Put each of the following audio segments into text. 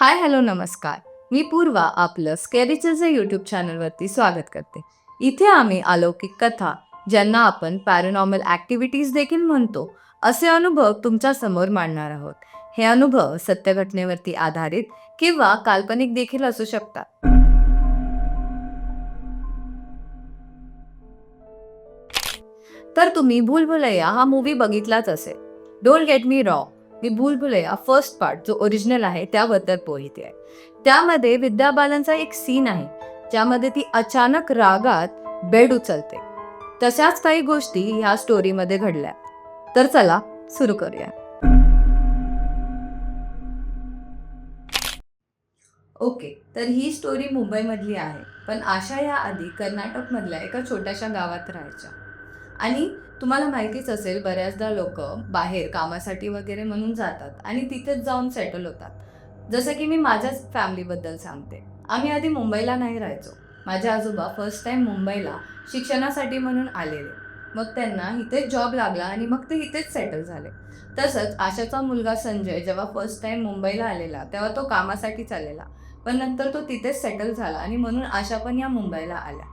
Hi hello नमस्कार. मी पूर्वा आपलं स्केरीचं YouTube चॅनलवरती स्वागत करते. इथे आम्ही अलौकिक कथा ज्यांना आपण पॅरानॉर्मल ॲक्टिव्हिटीज देखील म्हणतो असे अनुभव तुमच्यासमोर मांडणार आहोत. हे अनुभव सत्यघटनेवरती आधारित किंवा काल्पनिक देखील असू शकतात. तर तुम्ही भूलभुलैया हा मूवी बघितलाच असेल. डोंट गेट मी रॉ मी भूलभुलैया फर्स्ट पार्ट जो ओरिजिनल आहे त्याबद्दल पोहिते आहे. त्यामध्ये विद्या बालनचा एक सीन आहे ज्यामध्ये ती अचानक रागात बेड उचलते. तशाच काही गोष्टी ह्या स्टोरीमध्ये घडल्या. तर चला सुरू करूया. ओके तर ही स्टोरी मुंबईमधली आहे. पण आशा या आधी कर्नाटकमधल्या एका छोट्याशा गावात राहायच्या. आणि तुम्हाला माहितीच असेल बऱ्याचदा लोक बाहेर कामासाठी वगैरे म्हणून जातात आणि तिथेच जाऊन सेटल होतात. जसं की मी माझ्याच फॅमिलीबद्दल सांगते. आम्ही आधी मुंबईला नाही राहायचो. माझे आजोबा फर्स्ट टाईम मुंबईला शिक्षणासाठी म्हणून आलेले. मग त्यांना इथेच जॉब लागला आणि मग ते इथेच सेटल झाले. तसंच आशाचा मुलगा संजय जेव्हा फर्स्ट टाईम मुंबईला आलेला तेव्हा तो कामासाठीच आलेला पण नंतर तो तिथेच सेटल झाला आणि म्हणून आशा पण या मुंबईला आल्या.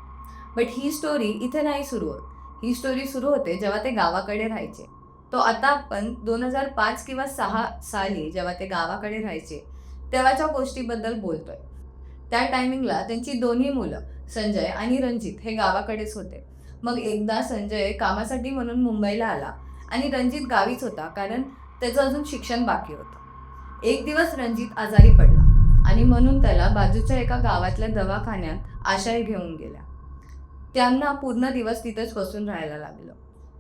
बट ही स्टोरी इथे नाही सुरू होत. ही स्टोरी सुरू होते जेव्हा ते गावाकडे राहायचे. तो आता आपण दोन हजार पाच किंवा सहा साली जेव्हा ते गावाकडे राहायचे तेव्हाच्या गोष्टीबद्दल बोलतोय. त्या टायमिंगला त्यांची दोन्ही मुलं संजय आणि रणजित हे गावाकडेच होते. मग एकदा संजय कामासाठी म्हणून मुंबईला आला आणि रणजित गावीच होता कारण त्याचं अजून शिक्षण बाकी होतं. एक दिवस रणजित आजारी पडला आणि म्हणून त्याला बाजूच्या एका गावातल्या दवाखान्यात आशाही घेऊन गेल्या त्यांना पूर्ण दिवस तिथेच बसून राहायला लागलं.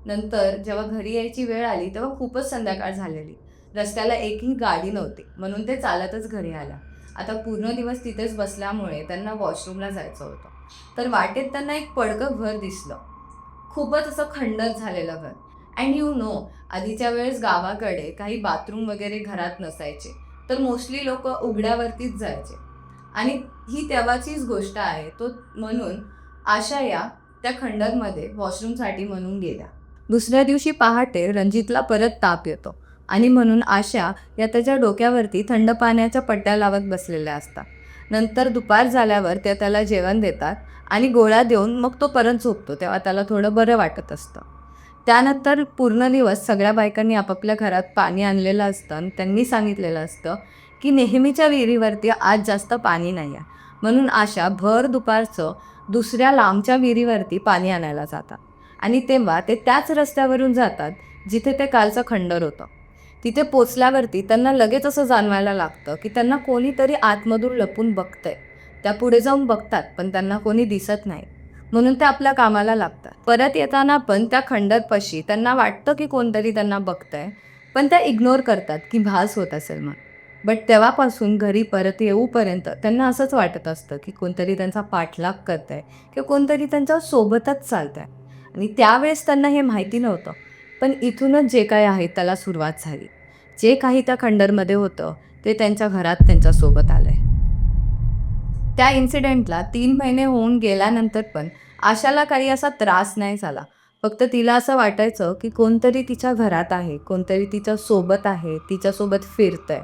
नंतर जेव्हा घरी यायची वेळ आली तेव्हा खूपच संध्याकाळ झालेली. रस्त्याला एकही गाडी नव्हती म्हणून ते चालतच घरी आला आता पूर्ण दिवस तिथेच बसल्यामुळे त्यांना वॉशरूमला जायचं होतं. तर वाटेत त्यांना एक पडकं घर दिसलं. खूपच असं खंडत झालेलं घर. अँड यू नो आधीच्या वेळेस गावाकडे काही बाथरूम वगैरे घरात नसायचे तर मोस्टली लोक उघड्यावरतीच जायचे. आणि ही तेव्हाचीच गोष्ट आहे तो म्हणून आशा या त्या खंडरमध्ये वॉशरूमसाठी म्हणून गेल्या. दुसऱ्या दिवशी पहाटे रणजितला परत ताप येतो आणि म्हणून आशा या त्याच्या डोक्यावरती थंड पाण्याच्या पट्ट्या लावत बसलेल्या असतात. नंतर दुपार झाल्यावर त्या त्याला जेवण देतात आणि गोळ्या देऊन मग तो परत झोपतो तेव्हा त्याला थोडं बरं वाटत असतं. त्यानंतर पूर्ण दिवस सगळ्या बायकांनी आपापल्या घरात पाणी आणलेलं असतं आणि त्यांनी सांगितलेलं असतं की नेहमीच्या विहिरीवरती आज जास्त पाणी नाही आहे म्हणून आशा भर दुपारचं दुसऱ्या लांबच्या विहिरीवरती पाणी आणायला जातात. आणि तेव्हा ते त्याच रस्त्यावरून जातात जिथे ते कालचं खंडर होतं. तिथे पोचल्यावरती त्यांना लगेच असं जाणवायला लागतं की त्यांना कोणीतरी आतमधून लपून बघतंय. त्या पुढे जाऊन बघतात पण त्यांना कोणी दिसत नाही. म्हणून ते आपल्या कामाला लागतात. परत येताना पण त्या खंडरपाशी त्यांना वाटतं की कोणतरी त्यांना बघतंय पण त्या इग्नोर करतात की भास होत असेल मग बट तेव्हापासून घरी परत येऊपर्यंत त्यांना असंच वाटत असतं की कोणतरी त्यांचा पाठलाग करत आहे किंवा कोणतरी त्यांच्या सोबतच चालत आहे आणि त्यावेळेस त्यांना हे माहिती नव्हतं. पण इथूनच जे काय आहे त्याला सुरुवात झाली. जे काही त्या खंडरमध्ये होतं ते त्यांच्या घरात त्यांच्यासोबत आलं आहे त्या इन्सिडेंटला तीन महिने होऊन गेल्यानंतर पण आशाला काही असा त्रास नाही झाला. फक्त तिला असं वाटायचं की कोणतरी तिच्या घरात आहे कोणतरी तिच्या सोबत आहे तिच्यासोबत फिरतंय.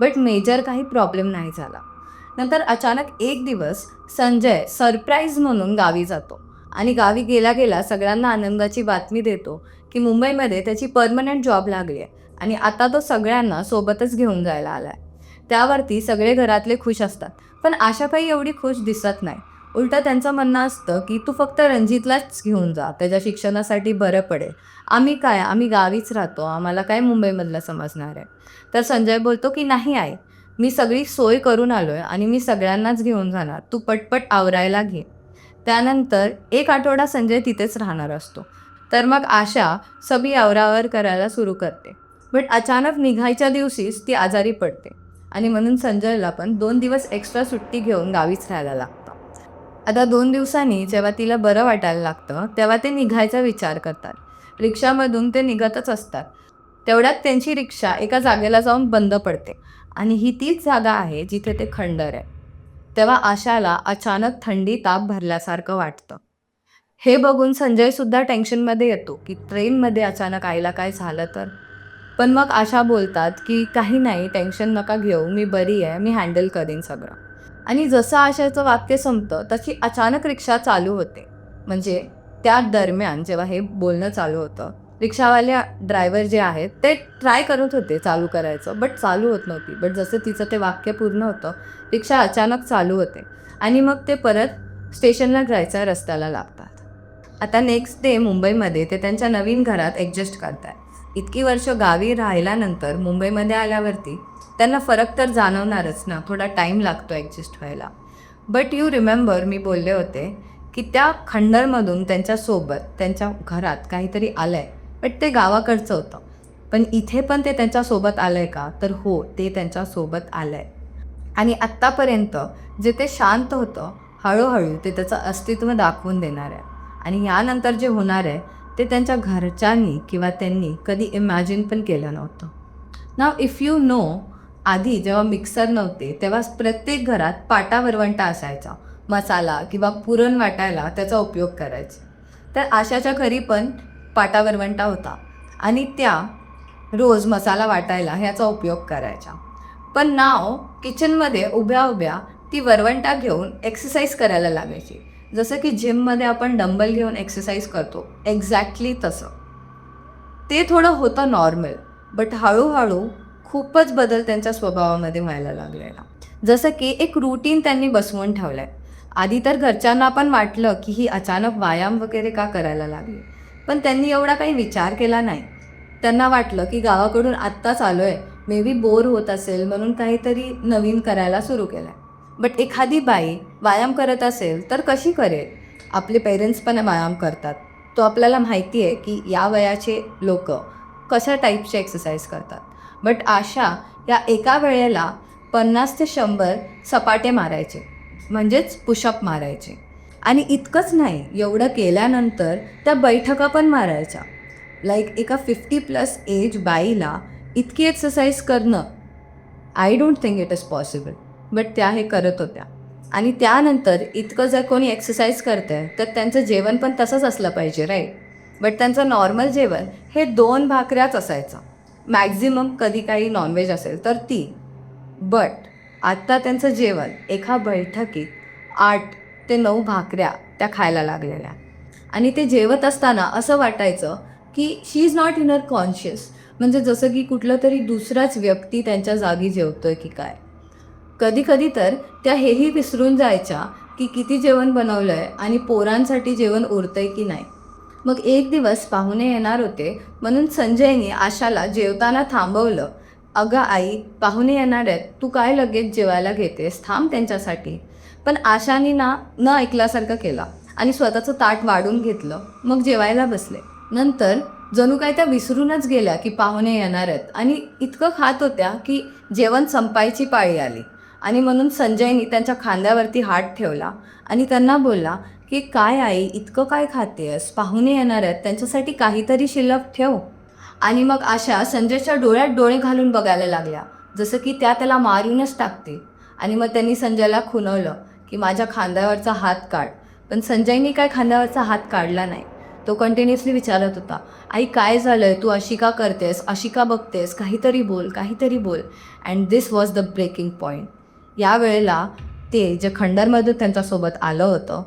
बट मेजर काही प्रॉब्लेम नाही झाला. नंतर अचानक एक दिवस संजय सरप्राईज म्हणून गावी जातो आणि गावी गेला गेला सगळ्यांना आनंदाची बातमी देतो की मुंबईमध्ये त्याची परमनंट जॉब लागली आहे आणि आता तो सगळ्यांना सोबतच घेऊन जायला आला आहे त्यावरती सगळे घरातले खुश असतात. पण आशाबाई एवढी खुश दिसत नाही. उलटं त्यांचं म्हणणं असतं की तू फक्त रणजितलाच घेऊन जा त्याच्या शिक्षणासाठी बरं पडेल. आम्ही काय? आम्ही गावीच राहतो. आम्हाला काय मुंबईमधलं समजणार आहे? तर संजय बोलतो की नाही आहे मी सगळी सोय करून आलो आहे आणि मी सगळ्यांनाच घेऊन जाणार. तू पटपट आवरायला घे. त्यानंतर एक आठवडा संजय तिथेच राहणार असतो. तर मग आशा सभी आवरावर करायला सुरू करते. बट अचानक निघायच्या दिवशीच ती आजारी पडते आणि म्हणून संजयला पण दोन दिवस एक्स्ट्रा सुट्टी घेऊन गावीच राहायला लागतं. आता दोन दिवसांनी जेव्हा तिला बरं वाटायला लागतं तेव्हा ते निघायचा विचार करतात. रिक्षामधून ते निघतच असतात. तेवढ्यात त्यांची रिक्षा एका जागेला जाऊन बंद पडते आणि ही तीच जागा आहे जिथे ते खंडर आहे. तेव्हा आशाला अचानक थंडी ताप भरल्यासारखं वाटतं. हे बघून संजयसुद्धा टेन्शनमध्ये येतो की ट्रेनमध्ये अचानक आईला काय झालं तर? पण मग आशा बोलतात की काही नाही टेन्शन नका घेऊ मी बरी आहे मी हँडल करीन सगळं. आणि जसं आशाचं वाक्य संपतं तशी अचानक रिक्षा चालू होते. म्हणजे त्या दरम्यान जेव्हा हे बोलणं चालू होतं रिक्षावाले ड्रायव्हर जे आहेत ते ट्राय करत होते चालू करायचं बट चालू होत नव्हती. बट जसं तिचं ते वाक्य पूर्ण होतं रिक्षा अचानक चालू होते. आणि मग ते परत स्टेशनला जायचं रस्त्याला लागतात. आता नेक्स्ट डे मुंबईमध्ये ते त्यांच्या नवीन घरात ॲडजस्ट करतात इतकी वर्ष गावी राहिल्यानंतर मुंबईमध्ये आल्यावरती त्यांना फरक तर जाणवणारच ना थोडा टाईम लागतो ॲडजस्ट व्हायला. बट यू रिमेंबर मी बोलले होते की त्या खंडरमधून त्यांच्यासोबत त्यांच्या घरात काहीतरी आलं आहे बट ते गावाकडचं होतं. पण इथे पण ते त्यांच्यासोबत आलं आहे का? तर हो ते त्यांच्यासोबत आलं आहे आणि आत्तापर्यंत जे ते शांत होतं हळूहळू ते त्याचं अस्तित्व दाखवून देणार आहे. आणि यानंतर जे होणार आहे ते त्यांच्या घरच्यांनी किंवा त्यांनी कधी इमॅजिन पण केलं नव्हतं. नाव इफ यू नो आधी जेव्हा मिक्सर नव्हते तेव्हा प्रत्येक घरात पाटा वरवंटा असायचा. मसाला किंवा पुरण वाटायला त्याचा उपयोग करायचे. तर आशाच्या घरी पण पाटा वरवंटा होता आणि त्या रोज मसाला वाटायला ह्याचा उपयोग करायच्या. पण नाव किचनमध्ये उभ्या उभ्या ती वरवंटा घेऊन एक्सरसाइज करायला लागायची. जसं की जिममध्ये आपण डंबल घेऊन एक्सरसाइज करतो एक्झॅक्टली तसं. ते थोडं होतं नॉर्मल बट हळूहळू खूपच बदल त्यांच्या स्वभावामध्ये व्हायला लागलेला. जसं की एक रुटीन त्यांनी बसवून ठेवलं आहे आधी तर घरच्यांना पण वाटलं की ही अचानक व्यायाम वगैरे का करायला लागली. पण त्यांनी एवढा काही विचार केला नाही. त्यांना वाटलं की गावाकडून आत्ताच आलो आहे मे बी बोर होत असेल म्हणून काहीतरी नवीन करायला सुरू केलं आहे बट एखादी बाई व्यायाम करत असेल तर कशी करेल? आपले पेरेंट्स पण व्यायाम करतात. तो आपल्याला माहिती आहे की या वयाचे लोक कशा टाईपचे एक्सरसाइज करतात? बट आशा या एका वेळेला पन्नास ते शंभर सपाटे मारायचे. म्हणजेच पुशअप मारायचे. आणि इतकंच नाही एवढं केल्यानंतर त्या बैठका पण मारायच्या. लाईक एका फिफ्टी प्लस एज बाईला इतकी एक्सरसाइज करणं I don't think it is possible but त्या हे करत होत्या. आणि त्यानंतर इतकं जर कोणी एक्सरसाइज करतं आहे तर त्यांचं जेवण पण तसंच असलं पाहिजे राईट बट त्यांचं नॉर्मल जेवण हे दोन भाकऱ्याच असायचं. मॅक्झिमम कधी काही नॉनव्हेज असेल तर ती. बट आत्ता त्यांचं जेवण एका बैठकीत आठ ते नऊ भाकऱ्या त्या खायला लागलेल्या. आणि ते जेवत असताना असं वाटायचं की she is not inner conscious म्हणजे जसं की कुठलं तरी दुसराच व्यक्ती त्यांच्या जागी जेवतोय की काय. कधी कधी तर त्या हेही विसरून जायच्या की किती जेवण बनवलं आहे आणि पोरांसाठी जेवण उरतंय की नाही. मग एक दिवस पाहुणे येणार होते म्हणून संजयने आशाला जेवताना थांबवलं. अगं आई पाहुणे येणार आहेत तू काय लगेच जेवायला घेतेस? थांब त्यांच्यासाठी. पण आशाने ना न ऐकल्यासारखं केला आणि स्वतःचं ताट वाढून घेतलं. मग जेवायला बसले. नंतर जणू काय त्या विसरूनच गेल्या की पाहुणे येणार आहेत आणि इतकं खात होत्या की जेवण संपायची पाळी आली. आणि म्हणून संजयनी त्यांच्या खांद्यावरती हात ठेवला आणि त्यांना बोलला की काय आई इतकं काय खातेस पाहुणे येणार आहेत. त्यांच्यासाठी काहीतरी शिल्लक ठेव. आणि मग आशा संजयच्या डोळ्यात डोळे घालून बघायला लागल्या. जसं की त्या त्याला मारूनच टाकते आणि मग त्यांनी संजयला खुनवलं की माझ्या खांद्यावरचा हात काढ. पण संजयनी काय खांद्यावरचा हात काढला नाही. तो कंटिन्युअसली विचारत होता आई काय झालं आहे तू अशी का करतेस? अशी का बघतेस? काहीतरी बोल काहीतरी बोल. And this was the breaking point या वेळेला ते जे खंडरमधून त्यांच्यासोबत आलं होतं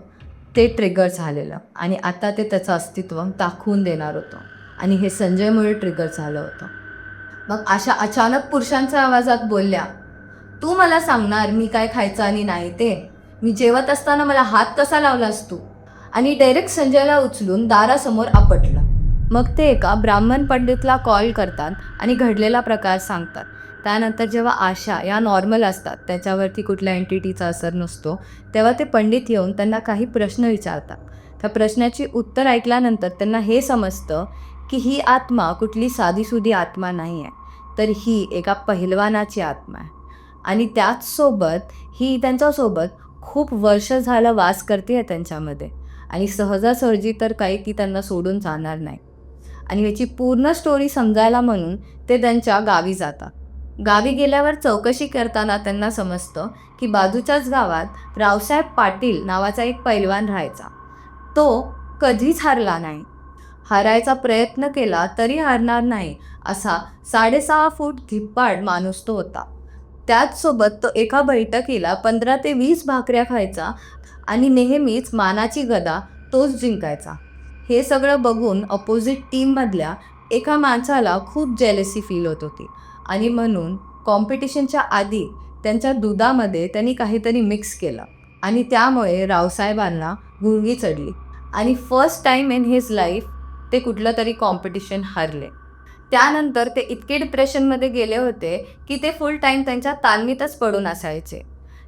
ते ट्रिगर झालेलं. आणि आता ते त्याचं अस्तित्व दाखवून देणार होतं. आणि हे संजयमुळे ट्रिगर झालं होतं. मग अशा अचानक पुरुषांच्या आवाजात बोलल्या तू मला सांगणार मी काय खायचं आणि नाही ते? मी जेवत असताना मला हात कसा लावलास तू? आणि डायरेक्ट संजयला उचलून दारासमोर आपटलं. मग ते एका ब्राह्मण पंडितला कॉल करतात आणि घडलेला प्रकार सांगतात. त्यानंतर जेव्हा आशा या नॉर्मल असतात त्याच्यावरती कुठल्या एंटिटीचा असर नसतो तेव्हा ते पंडित येऊन त्यांना काही प्रश्न विचारतात. त्या प्रश्नाची उत्तर ऐकल्यानंतर त्यांना हे समजतं की ही आत्मा कुठली साधीसुधी आत्मा नाही आहे तर ही एका पहिलवानाची आत्मा आहे. आणि त्याचसोबत ही त्यांच्यासोबत खूप वर्ष झालं वास करते आहे त्यांच्यामध्ये. आणि सहजासहजी तर काही ती त्यांना सोडून जाणार नाही. आणि याची पूर्ण स्टोरी समजायला म्हणून ते त्यांच्या गावी जातात. गावी गेल्यावर चौकशी करताना त्यांना समजतं की बाजूच्याच गावात रावसाहेब पाटील नावाचा एक पैलवान राहायचा. तो कधीच हारला नाही. हारायचा प्रयत्न केला तरी हारणार नाही असा साडेसहा फूट धिप्पाड माणूस तो होता. त्याचसोबत तो एका बैठकीला पंधरा ते वीस भाकऱ्या खायचा आणि नेहमीच मानाची गदा तोच जिंकायचा. हे सगळं बघून अपोजिट टीममधल्या एका माणसाला खूप जेलेसी फील होत होती. आणि म्हणून कॉम्पिटिशनच्या आधी त्यांच्या दुधामध्ये त्यांनी काहीतरी मिक्स केलं. आणि त्यामुळे रावसाहेबांना गुंगी चढली. आणि first time in his life ते कुठलं तरी कॉम्पिटिशन हरले. त्यानंतर ते इतके डिप्रेशनमध्ये गेले होते की ते फुल टाईम त्यांच्या तालमीतच पडून असायचे.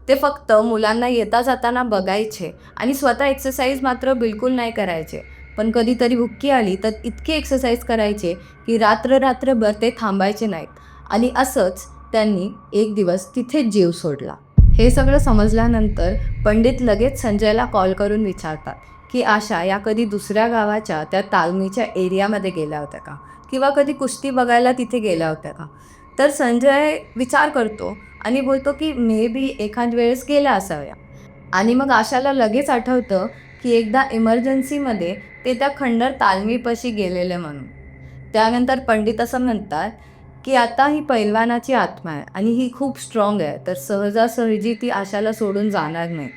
ते फक्त मुलांना येता जाताना बघायचे आणि स्वतः एक्सरसाइज मात्र बिलकुल नाही करायचे. पण कधीतरी हुक्की आली तर इतके एक्सरसाइज करायचे की रात्र रात्रभर ते थांबायचे नाहीत. आणि असंच त्यांनी एक दिवस तिथेच जीव सोडला. हे सगळं समजल्यानंतर पंडित लगेच संजयला कॉल करून विचारतात की आशा या कधी दुसऱ्या गावाच्या त्या तालमीच्या एरियामध्ये गेल्या होत्या का? किंवा कधी कुस्ती बघायला तिथे गेल्या होत्या का? तर संजय विचार करतो आणि बोलतो की मे बी एखाद वेळेस गेल्या असाव्या. आणि मग आशाला लगेच आठवतं की एकदा इमर्जन्सीमध्ये ते त्या खंडर तालमीपाशी गेलेले म्हणून. त्यानंतर पंडित असं म्हणतात की आता ही पैलवानाची आत्मा आहे आणि ही खूप स्ट्रॉंग आहे. तर सहजासहजी ती आशाला सोडून जाणार नाही.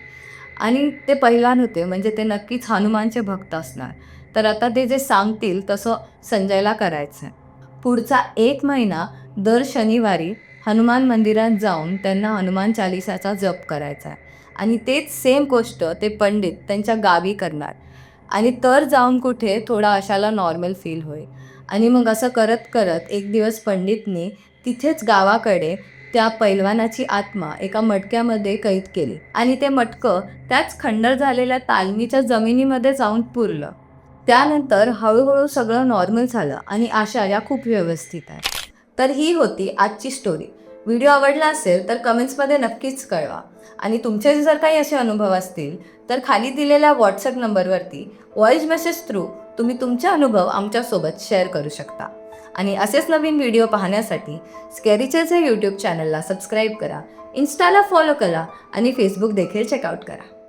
आणि ते पैलवान होते म्हणजे ते नक्कीच हनुमानचे भक्त असणार. तर आता ते जे सांगतील तसं संजयला करायचं आहे पुढचा एक महिना दर शनिवारी हनुमान मंदिरात जाऊन त्यांना हनुमान चालिसाचा जप करायचा आहे. आणि तेच सेम गोष्ट ते पंडित त्यांच्या गावी करणार. आणि तर जाऊन कुठे थोडा आशाला नॉर्मल फील होईल. आणि मग असं करत करत एक दिवस पंडितने तिथेच गावाकडे त्या पैलवानाची आत्मा एका मटक्यामध्ये कैद केली. आणि ते मटकं त्याच खंडर झालेल्या तालमीच्या जमिनीमध्ये जाऊन पुरलं. त्यानंतर हळूहळू सगळं नॉर्मल झालं आणि आशा या खूप व्यवस्थित आहे तर ही होती आजची स्टोरी व्हिडिओ आवडला असेल तर कमेंट्समध्ये नक्कीच कळवा. आणि तुमचे जर काही असे अनुभव असतील तर खाली दिलेल्या व्हॉट्सअप नंबरवरती व्हॉइस मेसेज थ्रू तुम्ही तुमचे अनुभव आमच्यासोबत शेअर करू शकता. आणि असेच नवीन व्हिडिओ पाहण्यासाठी स्कॅरीचेच हे यूट्यूब चॅनलला सबस्क्राईब करा इन्स्टाला फॉलो करा आणि फेसबुक देखील चेकआउट करा.